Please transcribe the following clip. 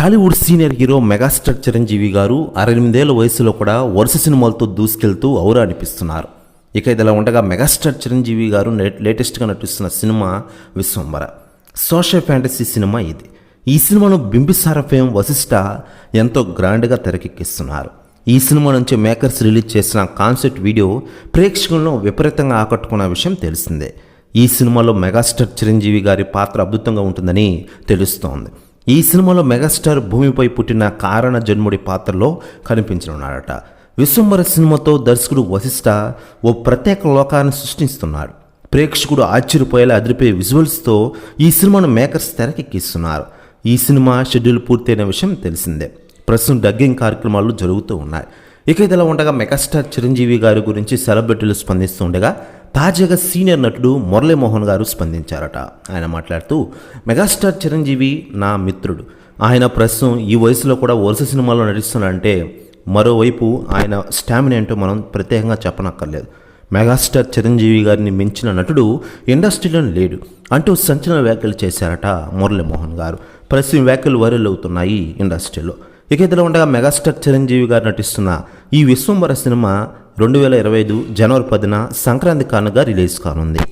Tollywood senior hero megastar Chiranjeevi garu అరవైదేళ్ళ వయసులో కూడా వరుస సినిమాలతో దూసుకెళ్తూ ఔరా అనిపిస్తున్నారు. ఇక ఇదిలా ఉండగా మెగాస్టార్ చిరంజీవి గారు లే- లేటెస్ట్గా నటిస్తున్న cinema Vishwambhara social fantasy cinema ఇది. ఈ సినిమాను బింబిసార ఫేమ్ వశిష్ట ఎంతో గ్రాండ్గా తెరకెక్కిస్తున్నారు. ఈ సినిమా నుంచి మేకర్స్ రిలీజ్ చేసిన కాన్సెప్ట్ వీడియో ప్రేక్షకులను విపరీతంగా ఆకట్టుకున్న విషయం తెలిసిందే. ఈ సినిమాలో మెగాస్టార్ చిరంజీవి గారి పాత్ర అద్భుతంగా ఉంటుందని తెలుస్తోంది. ఈ సినిమాలో మెగాస్టార్ భూమిపై పుట్టిన కారణ జన్ముడి పాత్రలో కనిపించనున్నాడట. విశ్వంబర సినిమాతో దర్శకుడు వశిష్ట ఓ ప్రత్యేక లోకాన్ని సృష్టిస్తున్నారు ప్రేక్షకుడు ఆశ్చర్యపోయేలా అదిరిపోయే విజువల్స్తో ఈ సినిమాను మేకర్స్ తెరకెక్కిస్తున్నారు. ఈ సినిమా షెడ్యూల్ పూర్తయిన విషయం తెలిసిందే. ప్రస్తుతం డగ్గింగ్ కార్యక్రమాలు జరుగుతూ ఉన్నాయి. ఇక ఇదిలా ఉండగా మెగాస్టార్ చిరంజీవి గారి గురించి సెలబ్రిటీలు స్పందిస్తుండగా తాజాగా సీనియర్ నటుడు మురళీమోహన్ గారు స్పందించారట. ఆయన మాట్లాడుతూ మెగాస్టార్ చిరంజీవి నా మిత్రుడు. ఆయన ప్రస్తుతం ఈ వయసులో కూడా వరుస సినిమాలో నటిస్తున్నాడంటే మరోవైపు ఆయన స్టామినా ఏంటో మనం ప్రత్యేకంగా చెప్పనక్కర్లేదు. మెగాస్టార్ చిరంజీవి గారిని మించిన నటుడు ఇండస్ట్రీలో లేడు. అంటూ సంచలన వ్యాఖ్యలు చేశారట మురళీమోహన్ గారు. ప్రస్తుతం వ్యాఖ్యలు వైరల్ అవుతున్నాయి ఇండస్ట్రీలో. ఇక ఇదిలో ఉండగా మెగాస్టార్ చిరంజీవి గారు నటిస్తున్న ఈ విశ్వంబర సినిమా రెండు వేల ఇరవై ఐదు జనవరి పదిన సంక్రాంతి కానుగా రిలీజ్ కానుంది.